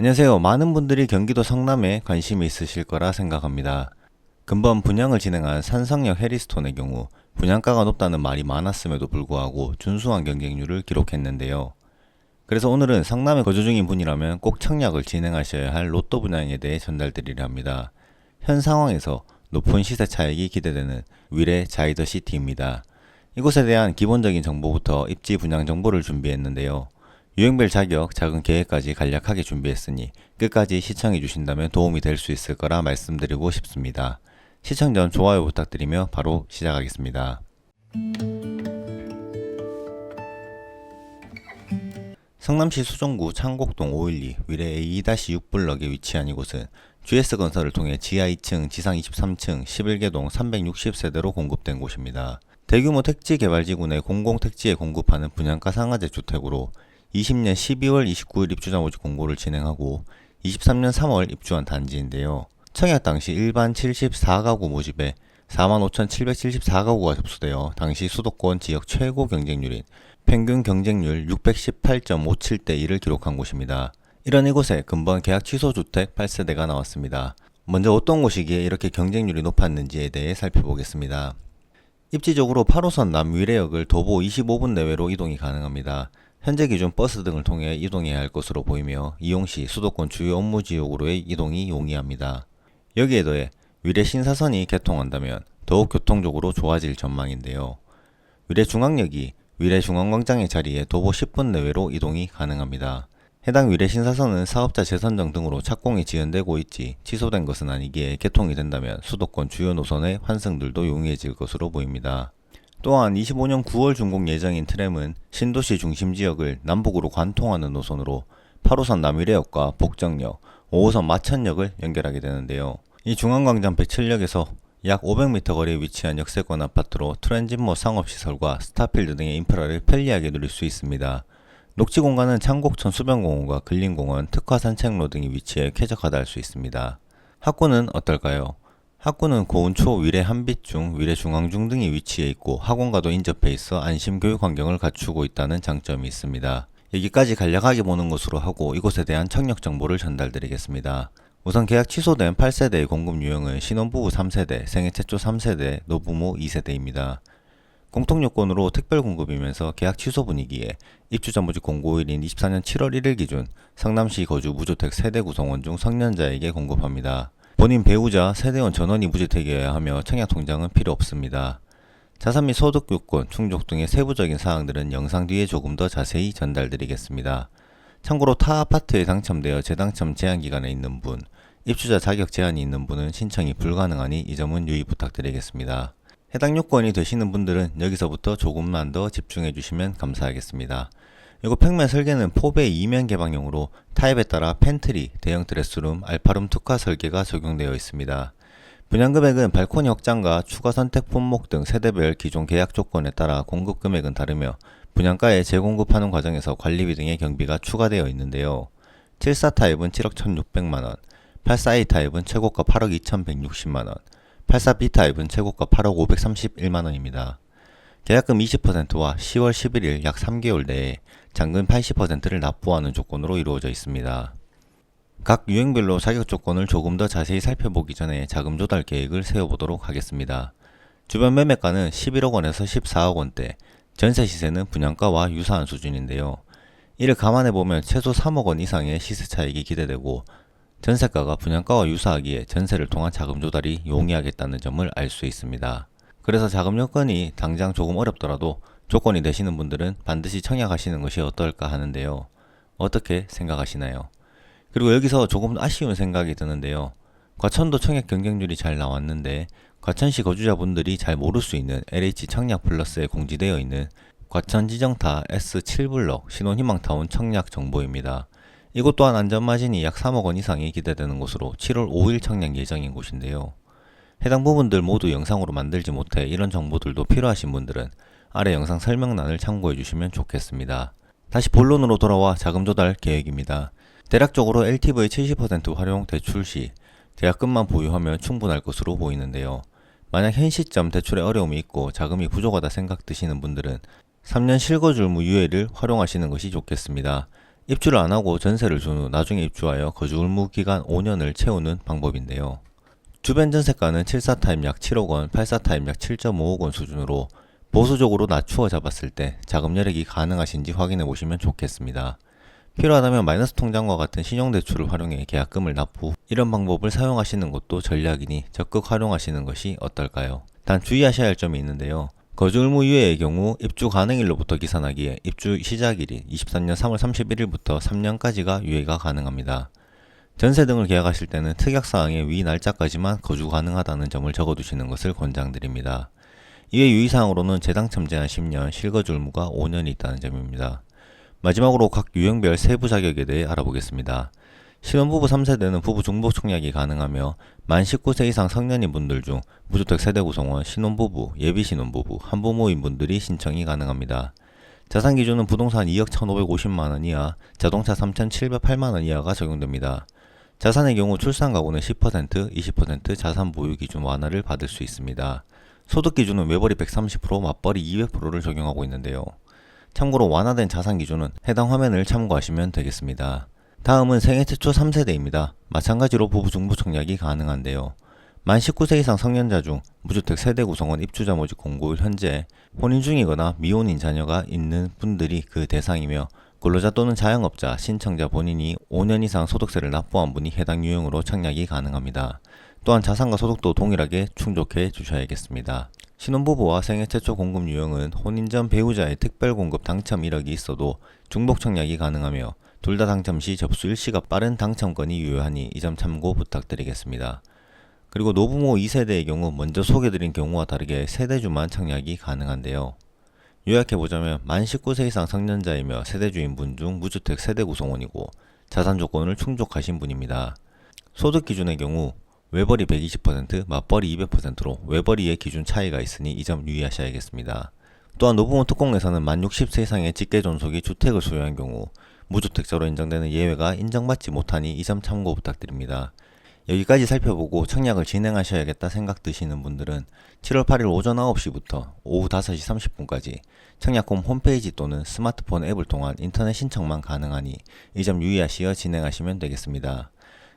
안녕하세요. 많은 분들이 경기도 성남에 관심이 있으실 거라 생각합니다. 근본 분양을 진행한 산성역 해리스톤의 경우 분양가가 높다는 말이 많았음에도 불구하고 준수한 경쟁률을 기록했는데요. 그래서 오늘은 성남에 거주 중인 분이라면 꼭 청약을 진행하셔야 할 로또 분양에 대해 전달드리려 합니다. 현 상황에서 높은 시세 차익이 기대되는 위례 자이더 시티입니다. 이곳에 대한 기본적인 정보부터 입지 분양 정보를 준비했는데요. 유형별 자격, 작은 계획까지 간략하게 준비했으니 끝까지 시청해 주신다면 도움이 될 수 있을 거라 말씀드리고 싶습니다. 시청 전 좋아요 부탁드리며 바로 시작하겠습니다. 성남시 수정구 창곡동 512 위례 A2-6블럭에 위치한 이곳은 GS건설을 통해 지하 2층, 지상 23층, 11개동 360세대로 공급된 곳입니다. 대규모 택지 개발지구 내 공공택지에 공급하는 분양가 상하제 주택으로 20년 12월 29일 입주자 모집 공고를 진행하고 23년 3월 입주한 단지인데요. 청약 당시 일반 74가구 모집에 45,774가구가 접수되어 당시 수도권 지역 최고 경쟁률인 평균 경쟁률 618.57대 1을 기록한 곳입니다. 이런 이곳에 근본 계약 취소 주택 8세대가 나왔습니다. 먼저 어떤 곳이기에 이렇게 경쟁률이 높았는지에 대해 살펴보겠습니다. 입지적으로 8호선 남위례역을 도보 25분 내외로 이동이 가능합니다. 현재 기준 버스 등을 통해 이동해야 할 것으로 보이며 이용 시 수도권 주요 업무 지역으로의 이동이 용이합니다. 여기에 더해 위례 신사선이 개통한다면 더욱 교통적으로 좋아질 전망인데요. 위례 중앙역이 위례 중앙광장의 자리에 도보 10분 내외로 이동이 가능합니다. 해당 위례 신사선은 사업자 재선정 등으로 착공이 지연되고 있지 취소된 것은 아니기에 개통이 된다면 수도권 주요 노선의 환승들도 용이해질 것으로 보입니다. 또한 25년 9월 준공 예정인 트램은 신도시 중심 지역을 남북으로 관통하는 노선으로 8호선 남위례역과 복정역, 5호선 마천역을 연결하게 되는데요. 이 중앙광장 배철역에서 약 500m 거리에 위치한 역세권 아파트로 트랜짓모 상업시설과 스타필드 등의 인프라를 편리하게 누릴 수 있습니다. 녹지 공간은 창곡천 수변공원과 근린공원, 특화 산책로 등이 위치해 쾌적하다 할 수 있습니다. 학군은 어떨까요? 학군은 고운초 위례 한빛중, 위례 중앙중 등이 위치해 있고 학원과도 인접해 있어 안심 교육 환경을 갖추고 있다는 장점이 있습니다. 여기까지 간략하게 보는 것으로 하고 이곳에 대한 청력 정보를 전달드리겠습니다. 우선 계약 취소된 8세대의 공급 유형은 신혼부부 3세대, 생애 최초 3세대, 노부모 2세대입니다. 공통 요건으로 특별 공급이면서 계약 취소 분위기에 입주자 모집 공고일인 24년 7월 1일 기준 성남시 거주 무주택 세대 구성원 중 성년자에게 공급합니다. 본인 배우자 세대원 전원이 무주택이어야 하며 청약 통장은 필요 없습니다. 자산 및 소득 요건, 충족 등의 세부적인 사항들은 영상 뒤에 조금 더 자세히 전달드리겠습니다. 참고로 타 아파트에 당첨되어 재당첨 제한 기간에 있는 분, 입주자 자격 제한이 있는 분은 신청이 불가능하니 이 점은 유의 부탁드리겠습니다. 해당 요건이 되시는 분들은 여기서부터 조금만 더 집중해 주시면 감사하겠습니다. 이거 평면 설계는 포배 이면 개방형으로 타입에 따라 팬트리, 대형 드레스룸, 알파룸 특화 설계가 적용되어 있습니다. 분양 금액은 발코니 확장과 추가 선택 품목 등 세대별 기존 계약 조건에 따라 공급 금액은 다르며 분양가에 재공급하는 과정에서 관리비 등의 경비가 추가되어 있는데요. 74 타입은 7억 1,600만 원, 84A 타입은 최고가 8억 2,160만 원, 84B 타입은 최고가 8억 531만 원입니다. 계약금 20%와 10월 11일 약 3개월 내에 잔금 80%를 납부하는 조건으로 이루어져 있습니다. 각 유형별로 자격 조건을 조금 더 자세히 살펴보기 전에 자금 조달 계획을 세워보도록 하겠습니다. 주변 매매가는 11억 원에서 14억 원대, 전세 시세는 분양가와 유사한 수준인데요. 이를 감안해 보면 최소 3억 원 이상의 시세 차익이 기대되고 전세가가 분양가와 유사하기에 전세를 통한 자금 조달이 용이하겠다는 점을 알 수 있습니다. 그래서 자금 요건이 당장 조금 어렵더라도 조건이 되시는 분들은 반드시 청약하시는 것이 어떨까 하는데요. 어떻게 생각하시나요? 그리고 여기서 조금 아쉬운 생각이 드는데요. 과천도 청약 경쟁률이 잘 나왔는데 과천시 거주자분들이 잘 모를 수 있는 LH 청약 플러스에 공지되어 있는 과천 지정타 S7블럭 신혼희망타운 청약 정보입니다. 이곳 또한 안전마진이 약 3억 원 이상이 기대되는 곳으로 7월 5일 청약 예정인 곳인데요. 해당 부분들 모두 영상으로 만들지 못해 이런 정보들도 필요하신 분들은 아래 영상 설명란을 참고해 주시면 좋겠습니다. 다시 본론으로 돌아와 자금 조달 계획입니다. 대략적으로 LTV 70% 활용 대출 시 계약금만 보유하면 충분할 것으로 보이는데요. 만약 현 시점 대출에 어려움이 있고 자금이 부족하다 생각 드시는 분들은 3년 실거주무 유예를 활용하시는 것이 좋겠습니다. 입주를 안 하고 전세를 준 후 나중에 입주하여 거주 의무 기간 5년을 채우는 방법인데요. 주변 전세가는 7사 타입 약 7억 원, 8사 타입 약 7.5억 원 수준으로 보수적으로 낮추어 잡았을 때 자금 여력이 가능하신지 확인해 보시면 좋겠습니다. 필요하다면 마이너스 통장과 같은 신용대출을 활용해 계약금을 납부 이런 방법을 사용하시는 것도 전략이니 적극 활용하시는 것이 어떨까요? 단 주의하셔야 할 점이 있는데요. 거주 의무 유예의 경우 입주 가능일로부터 기산하기에 입주 시작일이 23년 3월 31일부터 3년까지가 유예가 가능합니다. 전세 등을 계약하실 때는 특약사항의 위 날짜까지만 거주 가능하다는 점을 적어두시는 것을 권장드립니다. 이외 유의사항으로는 재당첨 제한 10년, 실거주 의무가 5년이 있다는 점입니다. 마지막으로 각 유형별 세부 자격에 대해 알아보겠습니다. 신혼부부 3세대는 부부 중복 청약이 가능하며 만 19세 이상 성년인 분들 중 무주택 세대 구성원, 신혼부부, 예비 신혼부부, 한부모인 분들이 신청이 가능합니다. 자산 기준은 부동산 2억 1,550만 원 이하, 자동차 3,708만 원 이하가 적용됩니다. 자산의 경우 출산 가구는 10%, 20% 자산 보유 기준 완화를 받을 수 있습니다. 소득 기준은 외벌이 130%, 맞벌이 200%를 적용하고 있는데요. 참고로 완화된 자산 기준은 해당 화면을 참고하시면 되겠습니다. 다음은 생애 최초 3세대입니다. 마찬가지로 부부 중부 청약이 가능한데요. 만 19세 이상 성년자 중 무주택 세대 구성원 입주자 모집 공고일 현재 혼인 중이거나 미혼인 자녀가 있는 분들이 그 대상이며 근로자 또는 자영업자, 신청자 본인이 5년 이상 소득세를 납부한 분이 해당 유형으로 청약이 가능합니다. 또한 자산과 소득도 동일하게 충족해 주셔야겠습니다. 신혼부부와 생애 최초 공급 유형은 혼인 전 배우자의 특별 공급 당첨 이력이 있어도 중복 청약이 가능하며 둘 다 당첨 시 접수 일시가 빠른 당첨권이 유효하니 이 점 참고 부탁드리겠습니다. 그리고 노부모 2세대의 경우 먼저 소개드린 경우와 다르게 세대주만 청약이 가능한데요. 요약해보자면 만 19세 이상 성년자이며 세대주인 분 중 무주택 세대 구성원이고 자산 조건을 충족하신 분입니다. 소득 기준의 경우 외벌이 120%, 맞벌이 200%로 외벌이의 기준 차이가 있으니 이 점 유의하셔야겠습니다. 또한 노부모 특공에서는 만 60세 이상의 직계 존속이 주택을 소유한 경우 무주택자로 인정되는 예외가 인정받지 못하니 이 점 참고 부탁드립니다. 여기까지 살펴보고 청약을 진행하셔야겠다 생각 드시는 분들은 7월 8일 오전 9시부터 오후 5시 30분까지 청약홈 홈페이지 또는 스마트폰 앱을 통한 인터넷 신청만 가능하니 이 점 유의하시어 진행하시면 되겠습니다.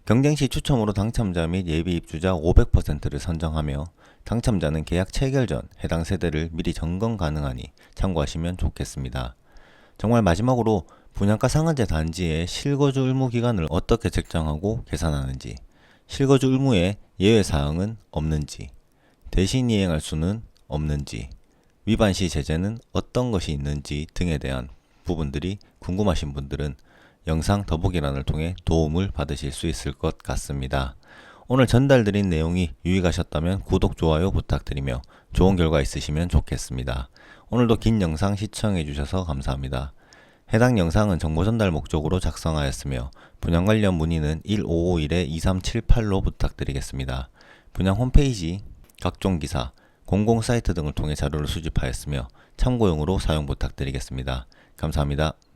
경쟁 시 추첨으로 당첨자 및 예비 입주자 500%를 선정하며 당첨자는 계약 체결 전 해당 세대를 미리 점검 가능하니 참고하시면 좋겠습니다. 정말 마지막으로 분양가 상한제 단지의 실거주 의무 기간을 어떻게 책정하고 계산하는지, 실거주 의무에 예외 사항은 없는지, 대신 이행할 수는 없는지, 위반 시 제재는 어떤 것이 있는지 등에 대한 부분들이 궁금하신 분들은 영상 더보기란을 통해 도움을 받으실 수 있을 것 같습니다. 오늘 전달드린 내용이 유익하셨다면 구독, 좋아요 부탁드리며 좋은 결과 있으시면 좋겠습니다. 오늘도 긴 영상 시청해 주셔서 감사합니다. 해당 영상은 정보 전달 목적으로 작성하였으며 분양 관련 문의는 1551-2378로 부탁드리겠습니다. 분양 홈페이지, 각종 기사, 공공 사이트 등을 통해 자료를 수집하였으며 참고용으로 사용 부탁드리겠습니다. 감사합니다.